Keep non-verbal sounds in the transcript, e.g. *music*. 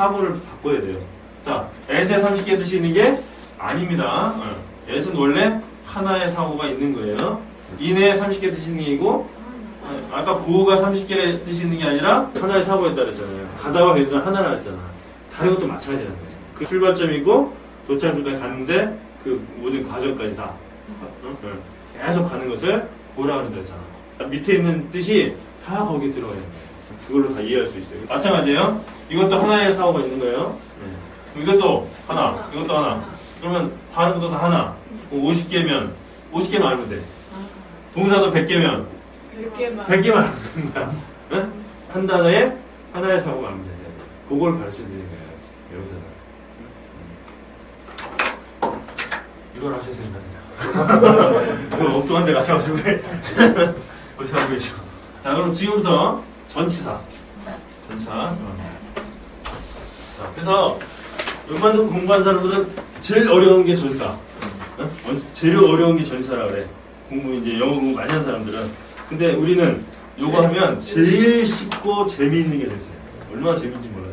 사고를 바꿔야 돼요. 자, S에 30개 쓰시는 게 아닙니다. 어. S는 원래 하나의 사고가 있는 거예요. 이내에 30개 드시는 게 이고 어, 아까 구호가 30개를 드시는 게 아니라 하나의 사고에 따랐잖아요. 가다가 그냥 하나라 했잖아. 다른 것도 마찬가지라는 거예요. 그 출발점이고 도착점까지 가는데 그 모든 과정까지 다 어? 어. 계속 가는 것을 보라 그런다 했잖아. 밑에 있는 뜻이 다 거기에 들어가 있는 거예요. 그걸로 다 이해할 수 있어요. 마찬가지예요. 이것도 하나의 사고가 있는 거예요. 네. 이것도 하나, 이것도 하나. 그러면 다른 것도 다 하나. 50개면 50개만 알면 돼. 동사도 100개면 100개만. 100개만 알면. 응? 한 단어에 하나의 사고가 알면 돼. 그걸 가르쳐 드리는 거예요. 여기서. 이걸 하셔야 된다니까. *laughs* 그 엉뚱한 데 가셔가지고 *laughs* 어떻게 하고 계셔. 자, 그럼 지금부터 전치사. 전치사. 어. 자, 그래서 웬만큼 공부한 사람들은 제일 어려운 게 전사. 어? 원- 제일 어려운 게 전사라 그래. 공부 이제 영어 공부 많이 한 사람들은. 근데 우리는 요거 하면 제일 쉽고 재미있는 게 됐어요. 얼마나 재밌는지 몰라요.